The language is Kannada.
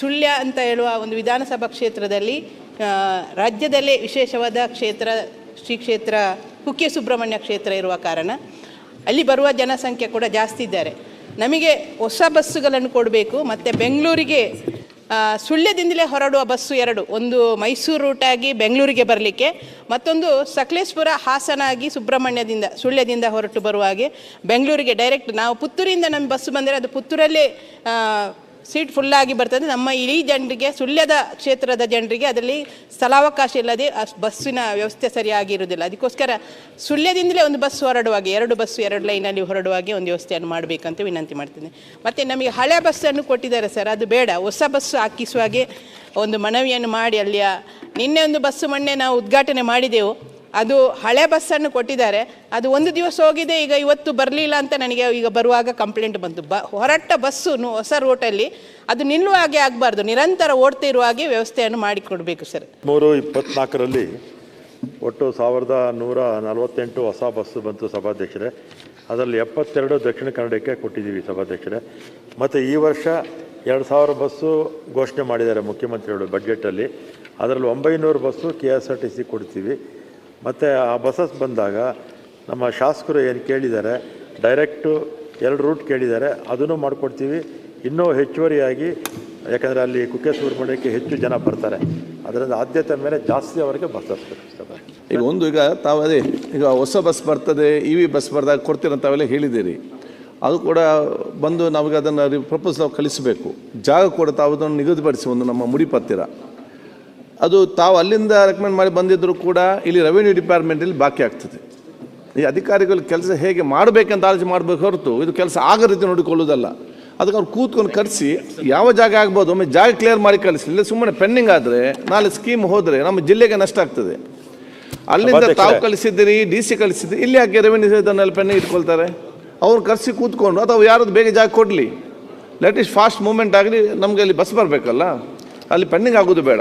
ಸುಳ್ಯ ಅಂತ ಹೇಳುವ ಒಂದು ವಿಧಾನಸಭಾ ಕ್ಷೇತ್ರದಲ್ಲಿ ರಾಜ್ಯದಲ್ಲೇ ವಿಶೇಷವಾದ ಕ್ಷೇತ್ರ, ಶ್ರೀ ಕ್ಷೇತ್ರ, ಕುಕ್ಕೆ ಸುಬ್ರಹ್ಮಣ್ಯ ಕ್ಷೇತ್ರ ಇರುವ ಕಾರಣ ಅಲ್ಲಿ ಬರುವ ಜನಸಂಖ್ಯೆ ಕೂಡ ಜಾಸ್ತಿ ಇದ್ದಾರೆ. ನಮಗೆ ಹೊಸ ಬಸ್ಸುಗಳನ್ನು ಕೊಡಬೇಕು, ಮತ್ತು ಬೆಂಗಳೂರಿಗೆ ಸುಳ್ಯದಿಂದಲೇ ಹೊರಡುವ ಬಸ್ಸು ಎರಡು. ಒಂದು ಮೈಸೂರು ರೂಟಾಗಿ ಬೆಂಗಳೂರಿಗೆ ಬರಲಿಕ್ಕೆ, ಮತ್ತೊಂದು ಸಕಲೇಶ್ಪುರ, ಹಾಸನ ಆಗಿ ಸುಬ್ರಹ್ಮಣ್ಯದಿಂದ, ಸುಳ್ಯದಿಂದ ಹೊರಟು ಬರುವ ಹಾಗೆ ಬೆಂಗಳೂರಿಗೆ ಡೈರೆಕ್ಟ್ ನಾವು ಪುತ್ತೂರಿಂದ ನಮ್ಮ ಬಸ್ಸು ಬಂದರೆ ಅದು ಪುತ್ತೂರಲ್ಲೇ ಸೀಟ್ ಫುಲ್ಲಾಗಿ ಬರ್ತದೆ. ನಮ್ಮ ಇಡೀ ಜನರಿಗೆ, ಸುಳ್ಯದ ಕ್ಷೇತ್ರದ ಜನರಿಗೆ ಅದರಲ್ಲಿ ಸ್ಥಳಾವಕಾಶ ಇಲ್ಲದೆ ಬಸ್ಸಿನ ವ್ಯವಸ್ಥೆ ಸರಿಯಾಗಿ ಇರುವುದಿಲ್ಲ. ಅದಕ್ಕೋಸ್ಕರ ಸುಳ್ಯದಿಂದಲೇ ಒಂದು ಬಸ್ ಹೊರಡುವಾಗೆ, ಎರಡು ಬಸ್ಸು ಎರಡು ಲೈನಲ್ಲಿ ಹೊರಡುವಾಗೆ ಒಂದು ವ್ಯವಸ್ಥೆಯನ್ನು ಮಾಡಬೇಕಂತ ವಿನಂತಿ ಮಾಡ್ತೀನಿ. ಮತ್ತು ನಮಗೆ ಹಳೆ ಬಸ್ಸನ್ನು ಕೊಟ್ಟಿದ್ದಾರೆ ಸರ್. ಅದು ಬೇಡ. ಹೊಸ ಬಸ್ಸು ಹಾಕಿಸುವಾಗೆ ಒಂದು ಮನವಿಯನ್ನು ಮಾಡಿ ಅಲ್ಲಿಯ ನಿನ್ನೆ ಒಂದು ಬಸ್ಸು ಮೊನ್ನೆ ನಾವು ಉದ್ಘಾಟನೆ ಮಾಡಿದೆವು. ಅದು ಹಳೆ ಬಸ್ಸನ್ನು ಕೊಟ್ಟಿದ್ದಾರೆ. ಅದು ಒಂದು ದಿವಸ ಹೋಗಿದೆ, ಈಗ ಇವತ್ತು ಬರಲಿಲ್ಲ ಅಂತ ನನಗೆ ಈಗ ಬರುವಾಗ ಕಂಪ್ಲೇಂಟ್ ಬಂತು. ಬ ಹೊರಟ ಬಸ್ಸು ಹೊಸ ರೋಟಲ್ಲಿ ಅದು ನಿಲ್ಲುವ ಹಾಗೆ ಆಗಬಾರ್ದು. ನಿರಂತರ ಓಡ್ತಾ ಇರುವ ಹಾಗೆ ವ್ಯವಸ್ಥೆಯನ್ನು ಮಾಡಿಕೊಡಬೇಕು ಸರ್. ಮೂರು ಇಪ್ಪತ್ನಾಲ್ಕರಲ್ಲಿ ಒಟ್ಟು ಸಾವಿರದ ನೂರ ನಲವತ್ತೆಂಟು ಹೊಸ ಬಸ್ಸು ಬಂತು ಸಭಾಧ್ಯಕ್ಷರೇ. ಅದರಲ್ಲಿ ಎಪ್ಪತ್ತೆರಡು ದಕ್ಷಿಣ ಕನ್ನಡಕ್ಕೆ ಕೊಟ್ಟಿದ್ದೀವಿ ಸಭಾಧ್ಯಕ್ಷರೇ. ಮತ್ತು ಈ ವರ್ಷ ಎರಡು ಸಾವಿರ ಬಸ್ಸು ಘೋಷಣೆ ಮಾಡಿದ್ದಾರೆ ಮುಖ್ಯಮಂತ್ರಿಗಳು ಬಡ್ಜೆಟಲ್ಲಿ ಅದರಲ್ಲಿ ಒಂಬೈನೂರು bus K S R T C ಕೊಡ್ತೀವಿ. ಮತ್ತು ಆ ಬಸ್ಸಸ್ ಬಂದಾಗ ನಮ್ಮ ಶಾಸಕರು ಏನು ಕೇಳಿದ್ದಾರೆ ಡೈರೆಕ್ಟು ಎರಡು ರೂಟ್ ಕೇಳಿದ್ದಾರೆ, ಅದನ್ನು ಮಾಡಿಕೊಡ್ತೀವಿ. ಇನ್ನೂ ಹೆಚ್ಚುವರಿಯಾಗಿ, ಯಾಕಂದರೆ ಅಲ್ಲಿ ಕುಕ್ಕೆ ಸುಬ್ರಹ್ಮಣ್ಯಕ್ಕೆ ಹೆಚ್ಚು ಜನ ಬರ್ತಾರೆ. ಅದರಿಂದ ಆದ್ಯತೆ ಮೇಲೆ ಜಾಸ್ತಿ ಅವರಿಗೆ ಬಸ್ ಈಗ ಒಂದು, ಈಗ ತಾವು ಅದೇ, ಈಗ ಹೊಸ ಬಸ್ ಬರ್ತದೆ, ಇ ವಿ ಬಸ್ ಬರ್ದಾಗ ಕೊಡ್ತೀರ ತಾವೆಲ್ಲ ಹೇಳಿದ್ದೀರಿ. ಅದು ಕೂಡ ಬಂದು ನಮಗೆ ಅದನ್ನು ಪ್ರಪೋಸಲ್ ಕಳಿಸಬೇಕು. ಜಾಗ ಕೂಡ ತಾವು ಅದನ್ನು ನಿಗದಿಪಡಿಸಿ ಒಂದು ನಮ್ಮ ಮುಡಿಪತ್ತಿರ ಅದು ತಾವು ಅಲ್ಲಿಂದ ರೆಕಮೆಂಡ್ ಮಾಡಿ ಬಂದಿದ್ದರೂ ಕೂಡ ಇಲ್ಲಿ ರೆವಿನ್ಯೂ ಡಿಪಾರ್ಟ್ಮೆಂಟಲ್ಲಿ ಬಾಕಿ ಆಗ್ತದೆ. ಈ ಅಧಿಕಾರಿಗಳು ಕೆಲಸ ಹೇಗೆ ಮಾಡಬೇಕಂತ ಆಲೋಚನೆ ಮಾಡಬೇಕು ಹೊರತು ಇದು ಕೆಲಸ ಆಗ ರೀತಿ ನೋಡಿಕೊಳ್ಳೋದಲ್ಲ ಅದಕ್ಕೆ ಅವ್ರು ಕೂತ್ಕೊಂಡು ಕರೆಸಿ ಯಾವ ಜಾಗ ಆಗ್ಬೋದು ಒಮ್ಮೆ ಜಾಗ ಕ್ಲಿಯರ್ ಮಾಡಿ ಕಳಿಸಿ ಇಲ್ಲ ಸುಮ್ಮನೆ ಪೆಂಡಿಂಗ್ ಆದರೆ ನಾಳೆ ಸ್ಕೀಮ್ ಹೋದರೆ ನಮ್ಮ ಜಿಲ್ಲೆಗೆ ನಷ್ಟ ಆಗ್ತದೆ. ಅಲ್ಲಿಂದ ತಾವು. ಕಳಿಸಿದ್ದೀರಿ ಡಿ ಸಿ ಕಳಿಸಿದ್ದೀರಿ ಇಲ್ಲಿ ಯಾಕೆ ರೆವಿನ್ಯೂ ಇದನ್ನೆಲ್ಲ ಪೆಂಡಿಂಗ್ ಇಟ್ಕೊಳ್ತಾರೆ? ಅವ್ರು ಕರೆಸಿ ಕೂತ್ಕೊಂಡು ಅಥವಾ ಯಾರದು ಬೇಗ ಜಾಗ ಕೊಡಲಿ. ಲೆಟ್ ಇಸ್ ಫಾಸ್ಟ್ ಮೂಮೆಂಟ್ ಆಗಲಿ ನಮಗೆ ಅಲ್ಲಿ ಬಸ್ ಬರಬೇಕಲ್ಲ. ಅಲ್ಲಿ ಪೆಂಡಿಂಗ್ ಆಗೋದು ಬೇಡ.